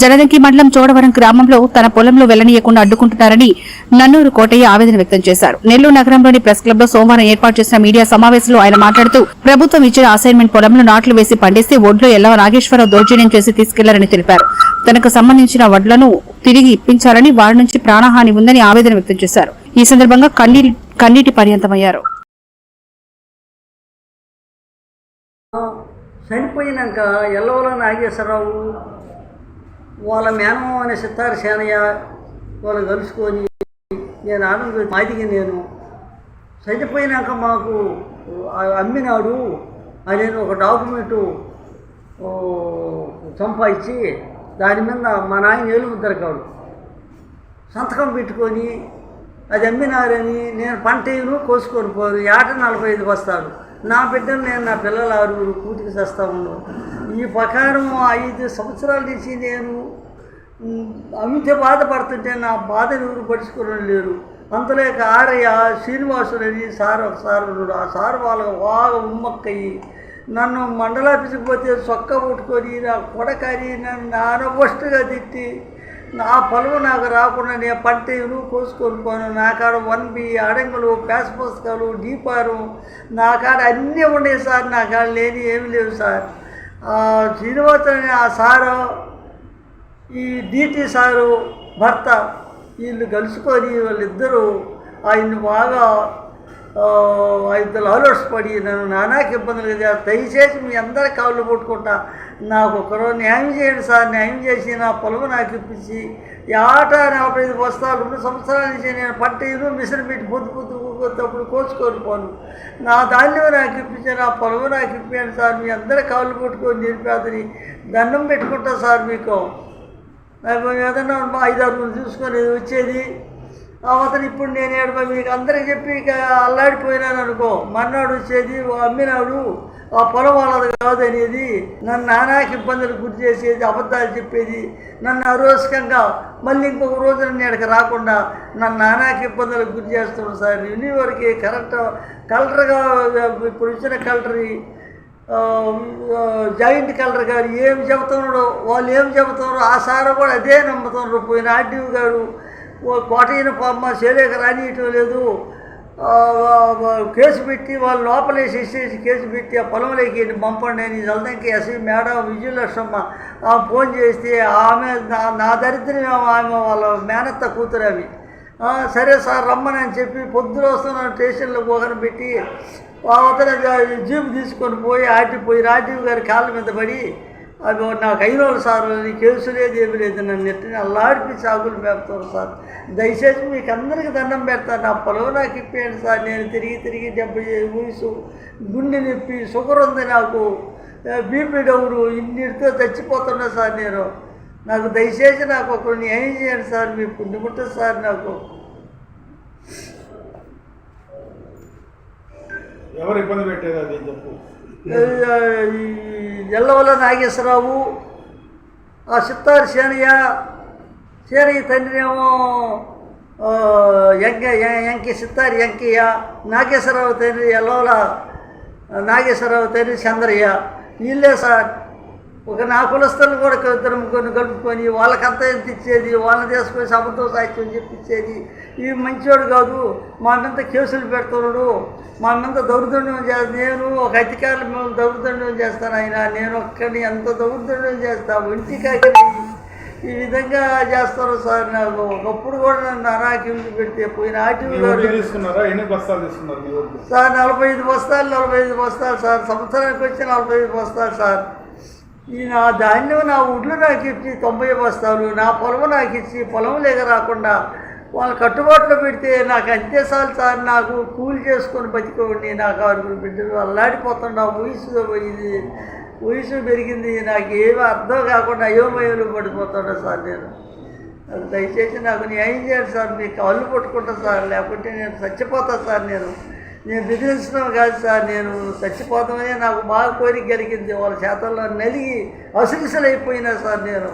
జలదంకి మండలం చోడవరం గ్రామంలో తన పొలంలో వెళ్ళనీయకుండా అడ్డుకుంటున్నారని నన్నూరు కోటయ్య ఆవేదన వ్యక్తం చేశారు. నెల్లూరు నగరంలోని ప్రెస్ క్లబ్లో సోమవారం ఏర్పాటు చేసిన మీడియా సమావేశంలో ఆయన మాట్లాడుతూ ప్రభుత్వం ఇచ్చిన అసైన్మెంట్ పొలంలో నాట్లు వేసి పండిస్తే ఒడ్లు ఎల్లవ నాగేశ్వరరావు దౌర్జన్యం చేసి తీసుకెళ్ళారని తెలిపారు. తనకు సంబంధించిన వడ్లను తిరిగి ఇప్పించాలని వారి నుంచి ప్రాణహాని ఉందని ఆవేదన వ్యక్తం చేశారు. ఈ సందర్భంగా కన్నీటి పర్యంతమయ్యారు. చనిపోయినాక ఎల్లవల నాగేశ్వరరావు వాళ్ళ మేనమామ అనే సిత్తార సేనయ్య వాళ్ళు కలుసుకొని నేను ఆనంద మాదిగి నేను చనిపోయినాక మాకు అమ్మినాడు. అని ఒక డాక్యుమెంటు సంపాదించి దాని మీద మా నాయన ఏలు ముద్దరకాడు సంతకం పెట్టుకొని అది అమ్మినారని నేను పంట కోసుకొని పోను. ఏట నలభై ఐదు వస్తాను నా బిడ్డను నేను నా పిల్లలు ఆరుగురు కూతికి చేస్తా ఉన్నాను ఈ ప్రకారం ఐదు సంవత్సరాల నుంచి నేను అమిత బాధపడుతుంటే నా బాధను ఎవరు పడుచుకోవడం లేరు అంతలేక ఆరయ్య శ్రీనివాసులని సార్ ఒక సార్ ఉన్నాడు ఆ సార్ వాళ్ళ బాగా ఉమ్మక్కయ్యి నన్ను మండలాఫీసుకు పోతే చొక్క పుట్టుకొని నా కొడకని నన్ను నానబొస్టుగా తిట్టి నా పొలం నాకు రాకుండా నేను పంట ఇను కోసుకొనుకోను నాకాడ వన్ బి అడంగులు పేస పుస్తకాలు డీపారు నాకాడ అన్నీ ఉన్నాయి సార్. నాకాడ లేని ఏమి లేవు సార్. శ్రీనివాస్ అనే ఆ సారు ఈ డిటి సారు భర్త వీళ్ళు కలుసుకొని వాళ్ళిద్దరూ ఆయన్ని బాగా ఇద్దరు ఆలోచపడి నన్ను నానాకి ఇబ్బందులు కదా దయచేసి మీ అందరి కాళ్ళు పట్టుకుంటా. నాకు ఒకరు న్యాయం చేయండి సార్ న్యాయం చేసి నా పొలము నాకు ఇప్పించి ఆట నలభై ఐదు బస్తాలు రెండు సంవత్సరాల నుంచి నేను పంట ఇరు మిషన్ పెట్టి పొద్దు పొద్దు కొత్తప్పుడు కోసుకొని పోను. నా ధాన్యం నాకు ఇప్పించి నా పొలం నాకు ఇప్పించండి సార్. మీ అందరూ కాళ్ళు పట్టుకొని నిలిపేదని దండం పెట్టుకుంటా సార్ మీకు. ఏదన్నా మా ఐదారు చూసుకొని వచ్చేది. అతను ఇప్పుడు నేను ఏడు మీకు అందరికి చెప్పి ఇక అల్లాడిపోయినాను అనుకో. మన్నాడు వచ్చేది అమ్మినాడు ఆ పొలం వాళ్ళది కాదు అనేది నన్ను నానాకి ఇబ్బందులు గురి చేసేది అబద్ధాలు చెప్పేది నన్ను అరోసకంగా మళ్ళీ ఇంకొక రోజున నేడకి ఇక్కడికి రాకుండా నన్ను నానాకి ఇబ్బందులకు గురి చేస్తున్నాడు సార్. యూనివర్కి కరెక్ట్ కలెక్టర్గా ఇప్పుడు ఇచ్చిన కలెక్టర్ జాయింట్ కలెక్టర్ గారు ఏం చెబుతున్నాడో వాళ్ళు ఏం చెబుతున్నారో ఆ సార్ కూడా అదే నమ్ముతున్నారు. పోయిన ఆర్డీఓ గారు ఓ కోటయ్యన పాప చేయలేక రానియటం లేదు. కేసు పెట్టి వాళ్ళు లోపలేసేసేసి కేసు పెట్టి ఆ పొలంలోకి వెళ్ళి పంపండి అని జల్దంకి ఎస్వి మేడం విజయలక్ష్మ ఆమె ఫోన్ చేస్తే ఆమె నా దరిద్రం ఆమె వాళ్ళ మేనత్త కూతురు అవి సరే సార్ రమ్మని అని చెప్పి పొద్దున వస్తున్నాను స్టేషన్లో పోగని పెట్టి అవతల జీపు తీసుకొని పోయి ఆటిపోయి రాజీవ్ గారి కాళ్ళ మీద పడి అవి నాకు అయినోళ్ళు సార్ నీ కేసు లేదు ఏమి లేదు నన్ను నెట్టిన అల్లాడిపి సాగులు మేపుతారు సార్. దయచేసి మీకు అందరికీ దండం పెడతాను నా పొలం నాకు ఇప్పేయండి సార్. నేను తిరిగి తిరిగి డెబ్బై వయసు గుండె నొప్పి షుగర్ ఉంది నాకు. బీపీ డౌరు ఇన్నిటితో చచ్చిపోతున్నా సార్ నేను. నాకు దయచేసి నాకు ఒక న్యాయం చేయండి సార్ మీ పుణ్యముట్ట సార్ నాకు. ఎవరు ఇబ్బంది పెట్టేది అది చెప్పు. ఈ ఎల్లవల్ల నాగేశ్వరరావు ఆ సిత్తారు సేనయ్య సేనయ్య తండ్రినేమో ఆ, ఎంక ఎంకి సిత్తారు ఎంకయ్య నాగేశ్వరరావు తండ్రి ఎల్లవల నాగేశ్వరరావు తండ్రి చంద్రయ్య వీళ్ళే సార్ ఒక నా కులస్తులు కూడా ఇద్దరు ముగ్గురు కలుపుకొని వాళ్ళకంతా ఎంత ఇచ్చేది? వాళ్ళని తీసుకొని సభతో సాహిత్యం చెప్పించేది? ఇవి మంచివాడు కాదు. మా మీద కేసులు పెడుతున్నాడు. మా మీద దౌర్జన్యం చేస్తా నేను ఒక అధికారులు మేము దౌర్జన్యం చేస్తాను ఆయన. నేను ఒక్కడిని ఎంత దౌర్జన్యం చేస్తాను ఇంటికాకి ఈ విధంగా చేస్తారు సార్ నాకు. ఒకప్పుడు కూడా నన్ను అనాకించి పెడితే పోయిన సార్ నలభై ఐదు బస్తాలు నలభై ఐదు బస్తాలు సార్. సంవత్సరానికి వచ్చి నలభై ఐదు బస్తాలు సార్. ఈ నా ధాన్యం నా ఒడ్లు నాకు ఇచ్చి తొంభై బస్తాలు నా పొలము నాకు ఇచ్చి పొలం లేక రాకుండా వాళ్ళు కట్టుబాట్లో పెడితే నాకు అంతే సార్లు సార్ నాకు కూలి చేసుకొని బతికోండి నాకు ఆరుగురు బిడ్డలు. అల్లాడిపోతుండా వయసు పోయింది వయసు పెరిగింది నాకు ఏమీ అర్థం కాకుండా అయోమయంలో పడిపోతున్నా సార్ నేను. దయచేసి నాకు న్యాయం చేయండి సార్ మీ కాళ్ళు పట్టుకుంటా సార్ లేకుంటే నేను చచ్చిపోతా సార్ నేను. నేను బెదిరించడం కాదు సార్ నేను చచ్చిపోతామని నాకు బాగా కోరిక కలిగింది. వాళ్ళ చేతల్లో నలిగి అసలుసలు అయిపోయినా సార్ నేను.